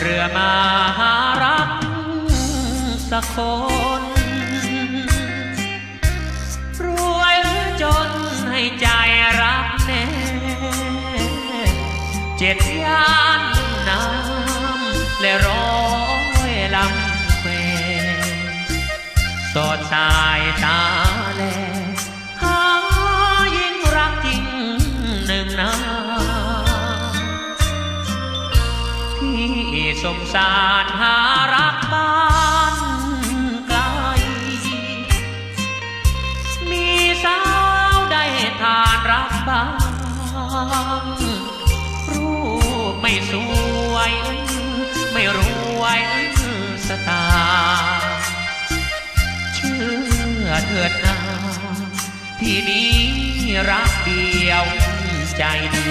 เรือมาหารักสักคน รวยหรือจนให้ใจรักแน่เจ็ดย่านน้ำและร้อยลำเควสดสายตาแล สมสารหารักบ้านไกล มีสาวได้ทานรักบ้างรูปไม่สวย ไม่รวยสตา เชื่อเถิดนาที่นี้รักเดียวใจดี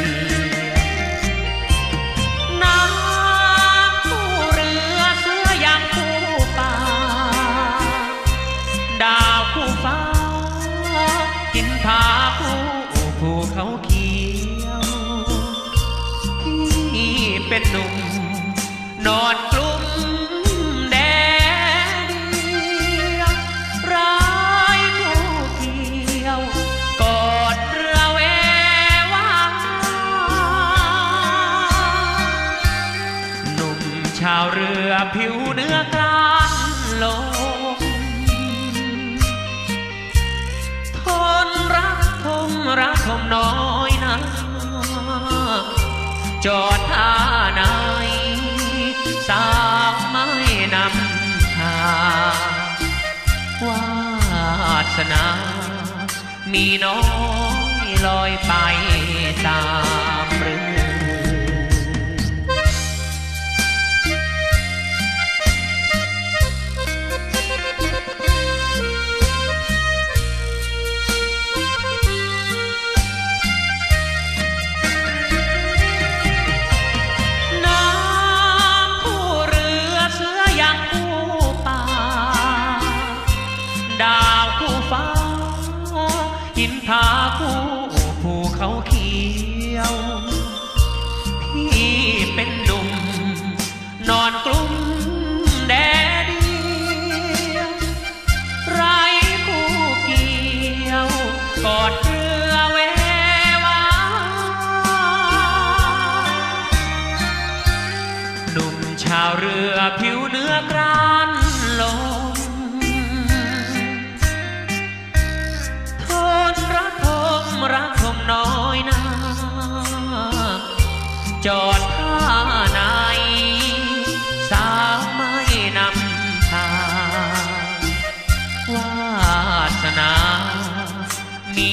ผาคู่ภูเขาเขียวที่เป็นหนุ่ม นอนกลุ้มแดดเดียวร้ายคู่เที่ยว กอดเรือแววาหนุ่มชาวเรือผิวเนื้อกลานลม รักทมน้อยนะจอดท่าไหนสาวไม่นำทางวาสนา มีน้อยลอยไปตาม ดาวคู่ฟ้า หินผาคู่ภูเขาเขียว พี่เป็นหนุ่ม นอนกลุ้มแดดเดียวไรคู่เกี่ยวกอดเรือแววาหนุ่มชาวเรือผิวเนื้อกรา จอดท่าไหนสาวไม่นำทางวาสนามี